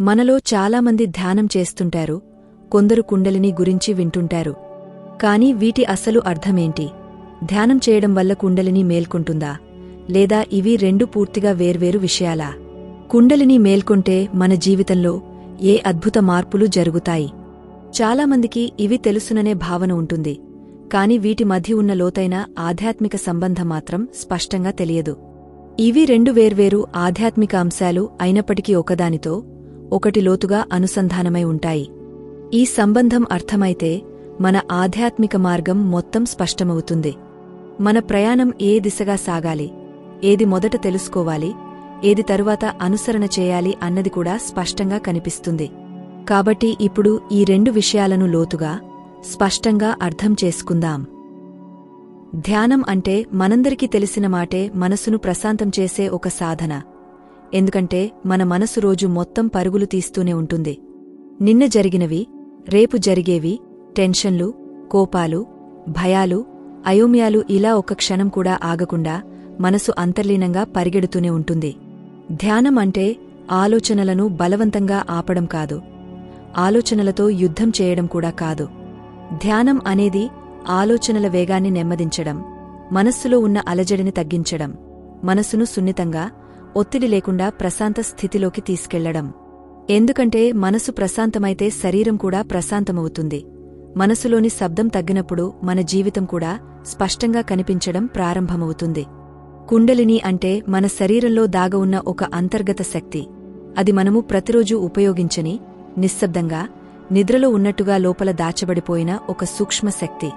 మనలో చాలామంది ధ్యానం చేస్తుంటారు కొందరు కుండలిని గురించి వింటుంటారు. కాని వీటి అసలు అర్థమేంటి? ధ్యానం చేయడం వల్ల కుండలిని మేల్కొంటుందా? లేదా ఇవి రెండు పూర్తిగా వేర్వేరు విషయాలా? కుండలిని మేల్కొంటే మన జీవితంలో ఏ అద్భుత మార్పులు జరుగుతాయి? చాలామందికి ఇవి తెలుసుననే భావన ఉంటుంది. కాని వీటి మధ్య ఉన్న లోతైన ఆధ్యాత్మిక సంబంధం మాత్రం స్పష్టంగా తెలియదు. ఇవి రెండు వేర్వేరు ఆధ్యాత్మిక అంశాలు అయినప్పటికీ ఒకదానితో ఒకటి లోతుగా అనుసంధానమై ఉంటాయి. ఈ సంబంధం అర్థమైతే మన ఆధ్యాత్మిక మార్గం మొత్తం స్పష్టమవుతుంది. మన ప్రయాణం ఏ దిశగా సాగాలి ఏది మొదట తెలుసుకోవాలి ఏది తరువాత అనుసరణ చేయాలి అన్నది కూడా స్పష్టంగా కనిపిస్తుంది. కాబట్టి ఇప్పుడు ఈ రెండు విషయాలను లోతుగా స్పష్టంగా అర్థం చేసుకుందాం. ధ్యానం అంటే మనందరికీ తెలిసిన మాటే మనసును ప్రశాంతం చేసే ఒక సాధన. ఎందుకంటే మన మనసు రోజు మొత్తం పరుగులు తీస్తూనే ఉంటుంది. నిన్న జరిగినవి రేపు జరిగేవి టెన్షన్లు కోపాలు భయాలు అయోమయాలు ఇలా ఒక్క క్షణం కూడా ఆగకుండా మనసు అంతర్లీనంగా పరిగెడుతూనే ఉంటుంది. ధ్యానం అంటే ఆలోచనలను బలవంతంగా ఆపడం కాదు. ఆలోచనలతో యుద్ధం చేయడం కూడా కాదు. ధ్యానం అనేది ఆలోచనల వేగాన్ని నెమ్మదించడం మనస్సులో ఉన్న అలజడిని తగ్గించడం మనసును సున్నితంగా ఒత్తిడి లేకుండా ప్రశాంత స్థితిలోకి తీసుకెళ్ళడం. ఎందుకంటే మనసు ప్రశాంతమైతే శరీరం కూడా ప్రశాంతమవుతుంది. మనసులోని శబ్దం తగ్గినప్పుడు మన జీవితం కూడా స్పష్టంగా కనిపించడం ప్రారంభమవుతుంది. కుండలిని అంటే మన శరీరంలో దాగ ఉన్న ఒక అంతర్గత శక్తి. అది మనము ప్రతిరోజూ ఉపయోగించని నిశ్శబ్దంగా నిద్రలో ఉన్నట్టుగా లోపల దాచబడిపోయిన ఒక సూక్ష్మ శక్తి.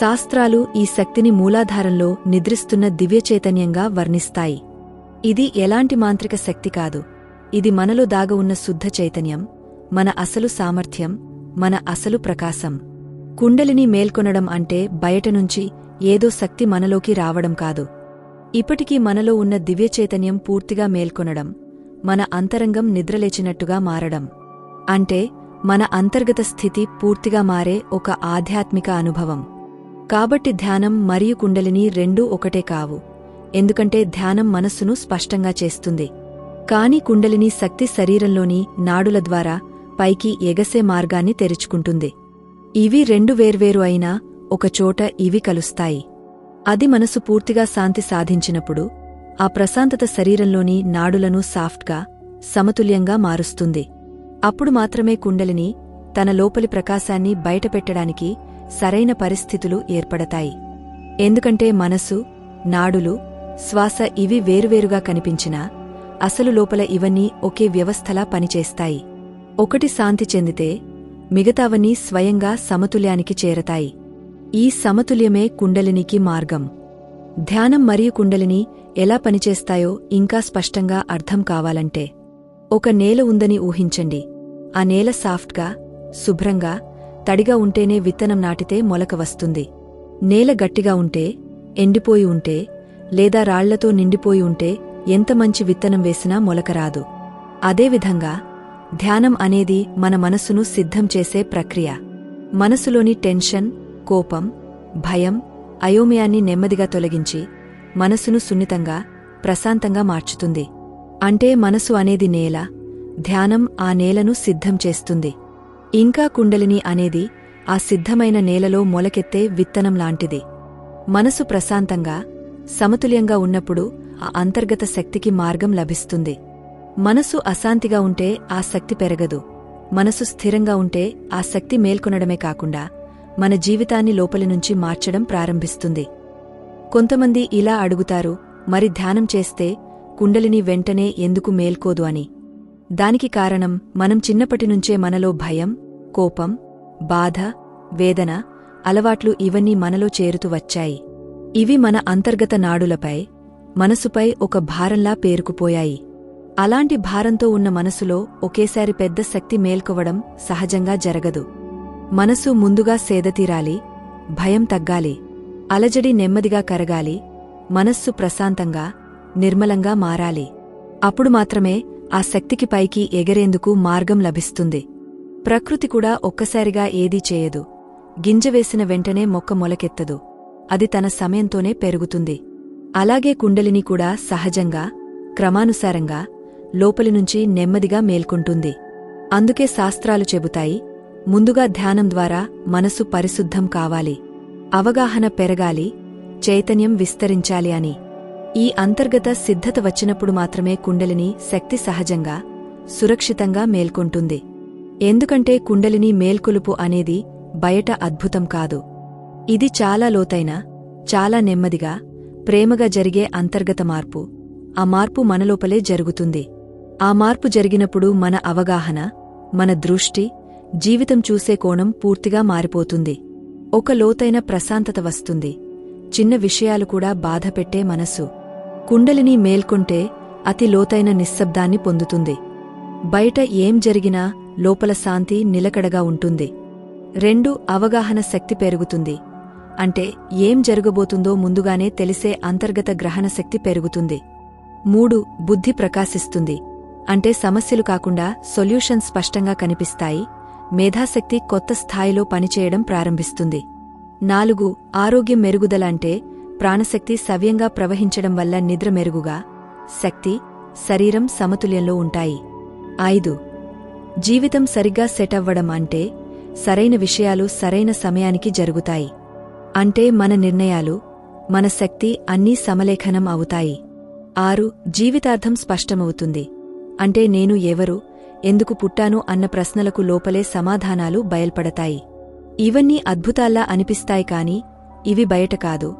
శాస్త్రాలు ఈ శక్తిని మూలాధారంలో నిద్రిస్తున్న దివ్యచైతన్యంగా వర్ణిస్తాయి. ఇది ఎలాంటి మాంత్రిక శక్తి కాదు. ఇది మనలో దాగ ఉన్న శుద్ధ చైతన్యం మన అసలు సామర్థ్యం మన అసలు ప్రకాశం. కుండలిని మేల్కొనడం అంటే బయటనుంచి ఏదో శక్తి మనలోకి రావడం కాదు. ఇప్పటికీ మనలో ఉన్న దివ్యచైతన్యం పూర్తిగా మేల్కొనడం మన అంతరంగం నిద్రలేచినట్టుగా మారడం. అంటే మన అంతర్గత స్థితి పూర్తిగా మారే ఒక ఆధ్యాత్మిక అనుభవం. కాబట్టి ధ్యానం మరియు కుండలిని రెండూ ఒకటే కావు. ఎందుకంటే ధ్యానం మనస్సును స్పష్టంగా చేస్తుంది. కాని కుండలిని శక్తి శరీరంలోని నాడుల ద్వారా పైకి ఎగసే మార్గాన్ని తెరుచుకుంటుంది. ఇవి రెండు వేర్వేరు అయినా ఒకచోట ఇవి కలుస్తాయి. అది మనసు పూర్తిగా శాంతి సాధించినప్పుడు ఆ ప్రశాంతత శరీరంలోని నాడులను సాఫ్ట్గా సమతుల్యంగా మారుస్తుంది. అప్పుడు మాత్రమే కుండలిని తన లోపలి ప్రకాశాన్ని బయటపెట్టడానికి సరైన పరిస్థితులు ఏర్పడతాయి. ఎందుకంటే మనసు నాడులు శ్వాస ఇవి వేరువేరుగా కనిపించినా అసలు లోపల ఇవన్నీ ఒకే వ్యవస్థలా పనిచేస్తాయి. ఒకటి శాంతి చెందితే మిగతావన్నీ స్వయంగా సమతుల్యానికి చేరతాయి. ఈ సమతుల్యమే కుండలినికి మార్గం. ధ్యానం మరియు కుండలిని ఎలా పనిచేస్తాయో ఇంకా స్పష్టంగా అర్థం కావాలంటే ఒక నేల ఉందని ఊహించండి. ఆ నేల సాఫ్ట్గా శుభ్రంగా తడిగా ఉంటేనే విత్తనం నాటితే మొలక వస్తుంది. నేల గట్టిగా ఉంటే ఎండిపోయి ఉంటే లేదా రాళ్ళతో నిండిపోయి ఉంటే ఎంత మంచి విత్తనం వేసినా మొలక రాదు అదేవిధంగా ధ్యానం అనేది మన మనసును సిద్ధం చేసే ప్రక్రియ. మనసులోని టెన్షన్ కోపం భయం అయోమయాన్ని నెమ్మదిగా తొలగించి మనసును సున్నితంగా ప్రశాంతంగా మార్చుతుంది. అంటే మనసు అనేది నేల ధ్యానం ఆ నేలను సిద్ధం చేస్తుంది. ఇంకా కుండలిని అనేది ఆ సిద్ధమైన నేలలో మొలకెత్తే విత్తనం లాంటిది. మనసు ప్రశాంతంగా సమతుల్యంగా ఉన్నప్పుడు ఆ అంతర్గత శక్తికి మార్గం లభిస్తుంది. మనసు అశాంతిగా ఉంటే ఆ శక్తి పెరగదు. మనసు స్థిరంగా ఉంటే ఆ శక్తి మేల్కొనడమే కాకుండా మన జీవితాన్ని లోపలి నుంచి మార్చడం ప్రారంభిస్తుంది. కొంతమంది ఇలా అడుగుతారు మరి ధ్యానం చేస్తే కుండలిని వెంటనే ఎందుకు మేల్కోదు అని? దానికి కారణం మనం చిన్నప్పటినుంచే మనలో భయం కోపం బాధ వేదన అలవాట్లు ఇవన్నీ మనలో చేరుతూ వచ్చాయి. ఇవి మన అంతర్గత నాడులపై మనసుపై ఒక భారంలా పేరుకుపోయాయి. అలాంటి భారంతో ఉన్న మనసులో ఒకేసారి పెద్ద శక్తి మేల్కొవడం సహజంగా జరగదు. మనసు ముందుగా సేదతీరాలి భయం తగ్గాలి అలజడి నెమ్మదిగా కరగాలి మనస్సు ప్రశాంతంగా నిర్మలంగా మారాలి. అప్పుడు మాత్రమే ఆ శక్తికి పైకి ఎగరేందుకు మార్గం లభిస్తుంది. ప్రకృతి కూడా ఒక్కసారిగా ఏదీ చేయదు. గింజ వేసిన వెంటనే మొక్క మొలకెత్తదు. అది తన సమయంతోనే పెరుగుతుంది. అలాగే కుండలిని కూడా సహజంగా క్రమానుసారంగా లోపలి నుంచి నెమ్మదిగా మేల్కొంటుంది. అందుకే శాస్త్రాలు చెబుతాయి ముందుగా ధ్యానం ద్వారా మనసు పరిశుద్ధం కావాలి. అవగాహన పెరగాలి చైతన్యం విస్తరించాలి అని. ఈ అంతర్గత సిద్ధత వచ్చినప్పుడు మాత్రమే కుండలిని శక్తి సహజంగా సురక్షితంగా మేల్కొంటుంది. ఎందుకంటే కుండలిని మేల్కొలుపు అనేది బయట అద్భుతం కాదు. ఇది చాలా లోతైన చాలా నెమ్మదిగా ప్రేమగా జరిగే అంతర్గత మార్పు. ఆ మార్పు మనలోపలే జరుగుతుంది. ఆ మార్పు జరిగినప్పుడు మన అవగాహన మన దృష్టి జీవితం చూసే కోణం పూర్తిగా మారిపోతుంది. ఒక లోతైన ప్రశాంతత వస్తుంది. చిన్న విషయాలు కూడా బాధపెట్టే మనసు. కుండలిని మేల్కొంటే అతి లోతైన నిశ్శబ్దాన్ని పొందుతుంది. బయట ఏం జరిగినా లోపల శాంతి నిలకడగా ఉంటుంది. రెండు అవగాహన శక్తి పెరుగుతుంది. అంటే ఏం జరగబోతుందో ముందుగానే తెలిసే అంతర్గత గ్రహణశక్తి పెరుగుతుంది. మూడు బుద్ధి ప్రకాశిస్తుంది. అంటే సమస్యలు కాకుండా సొల్యూషన్ స్పష్టంగా కనిపిస్తాయి. మేధాశక్తి కొత్త స్థాయిలో పనిచేయడం ప్రారంభిస్తుంది. నాలుగు ఆరోగ్యం మెరుగుదల అంటే ప్రాణశక్తి సవ్యంగా ప్రవహించడం వల్ల నిద్ర మెరుగుగా శక్తి శరీరం సమతుల్యంలో ఉంటాయి. ఐదు జీవితం సరిగ్గా సెట్ అవ్వడం అంటే సరైన విషయాలు సరైన సమయానికి జరుగుతాయి. అంటే మన నిర్ణయాలు మన శక్తి అన్నీ సమలేఖనం అవుతాయి. ఆరు జీవితార్థం స్పష్టమవుతుంది. అంటే నేను ఎవరు ఎందుకు పుట్టాను అన్న ప్రశ్నలకు లోపలే సమాధానాలు బయల్పడతాయి. ఇవన్నీ అద్భుతాల్లా అనిపిస్తాయి కాని ఇవి బయట కాదు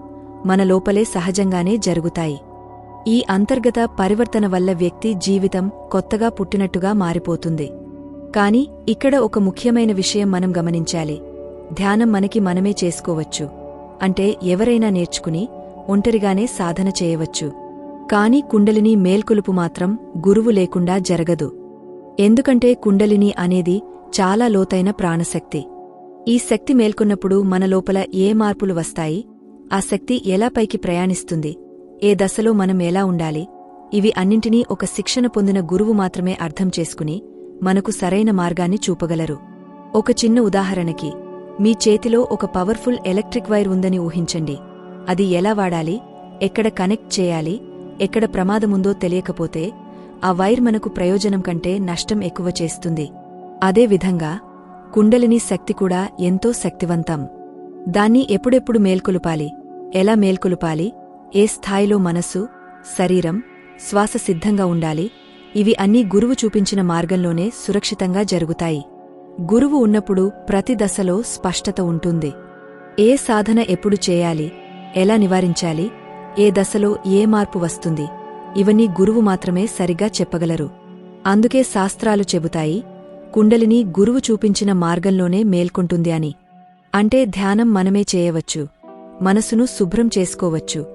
మన లోపలే సహజంగానే జరుగుతాయి. ఈ అంతర్గత పరివర్తన వల్ల వ్యక్తి జీవితం కొత్తగా పుట్టినట్టుగా మారిపోతుంది. కాని ఇక్కడ ఒక ముఖ్యమైన విషయం మనం గమనించాలి. ధ్యానం మనకి మనమే చేసుకోవచ్చు. అంటే ఎవరైనా నేర్చుకుని ఒంటరిగానే సాధన చేయవచ్చు. కాని కుండలిని మేల్కొలుపు మాత్రం గురువు లేకుండా జరగదు. ఎందుకంటే కుండలిని అనేది చాలా లోతైన ప్రాణశక్తి. ఈ శక్తి మేల్కొన్నప్పుడు మన లోపల ఏ మార్పులు వస్తాయి? ఆ శక్తి ఎలా పైకి ప్రయాణిస్తుంది? ఏ దశలో మనం ఎలా ఉండాలి? ఇవి అన్నింటినీ ఒక శిక్షణ పొందిన గురువు మాత్రమే అర్థం చేసుకుని మనకు సరైన మార్గాన్ని చూపగలరు. ఒక చిన్న ఉదాహరణకి మీ చేతిలో ఒక పవర్ఫుల్ ఎలక్ట్రిక్ వైర్ ఉందని ఊహించండి. అది ఎలా వాడాలి? ఎక్కడ కనెక్ట్ చేయాలి? ఎక్కడ ప్రమాదముందో తెలియకపోతే ఆ వైర్ మనకు ప్రయోజనం కంటే నష్టం ఎక్కువ చేస్తుంది. అదే విధంగా కుండలిని శక్తి కూడా ఎంతో శక్తివంతం. దాన్ని ఎప్పుడెప్పుడు మేల్కొలుపాలి? ఎలా మేల్కొలుపాలి? ఏ స్థాయిలో మనసు శరీరం శ్వాస సిద్ధంగా ఉండాలి? ఇవి అన్నీ గురువు చూపించిన మార్గంలోనే సురక్షితంగా జరుగుతాయి. గురువు ఉన్నప్పుడు ప్రతి దశలో స్పష్టత ఉంటుంది. ఏ సాధన ఎప్పుడు చేయాలి? ఎలా నివారించాలి? ఏ దశలో ఏ మార్పు వస్తుంది? ఇవన్నీ గురువు మాత్రమే సరిగా చెప్పగలరు. అందుకే శాస్త్రాలు చెబుతాయి కుండలిని గురువు చూపించిన మార్గంలోనే మేల్కొంటుంది అని. అంటే ధ్యానం మనమే చేయవచ్చు. మనసును శుభ్రం చేసుకోవచ్చు.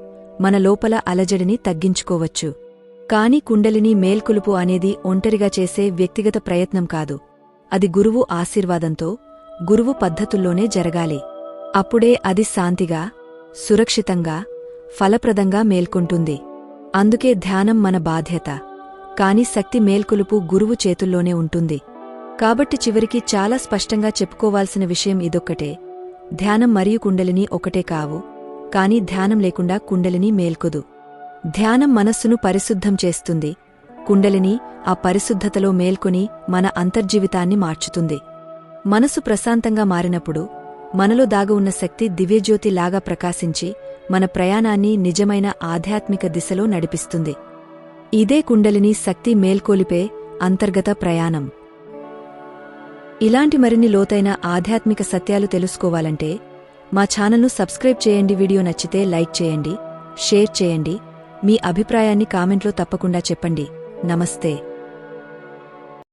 మన లోపల అలజడిని తగ్గించుకోవచ్చు. కాని కుండలిని మేల్కొలుపు అనేది ఒంటరిగా చేసే వ్యక్తిగత ప్రయత్నం కాదు. అది గురువు ఆశీర్వాదంతో గురువు పద్ధతుల్లోనే జరగాలి. అప్పుడే అది శాంతిగా సురక్షితంగా ఫలప్రదంగా మేల్కొంటుంది. అందుకే ధ్యానం మన బాధ్యత. కాని శక్తి మేల్కొలుపు గురువు చేతుల్లోనే ఉంటుంది. కాబట్టి చివరికి చాలా స్పష్టంగా చెప్పుకోవాల్సిన విషయం ఇదొక్కటే. ధ్యానం మరియు కుండలిని ఒకటే కావు. కాని ధ్యానం లేకుండా కుండలిని మేల్కొదు. ధ్యానం మనస్సును పరిశుద్ధం చేస్తుంది. కుండలిని ఆ పరిశుద్ధతలో మేల్కొని మన అంతర్జీవితాన్ని మార్చుతుంది. మనసు ప్రశాంతంగా మారినప్పుడు మనలో దాగి ఉన్న శక్తి దివ్యజ్యోతిలాగా ప్రకాశించి మన ప్రయాణాన్ని నిజమైన ఆధ్యాత్మిక దిశలో నడిపిస్తుంది. ఇదే కుండలిని శక్తి మేల్కొలిపే అంతర్గత ప్రయాణం. ఇలాంటి మరిన్ని లోతైన ఆధ్యాత్మిక సత్యాలు తెలుసుకోవాలంటే మా ఛానల్ను సబ్స్క్రైబ్ చేయండి వీడియో నచ్చితే లైక్ చేయండి షేర్ చేయండి మీ అభిప్రాయాన్ని కామెంట్లో తప్పకుండా చెప్పండి. నమస్తే.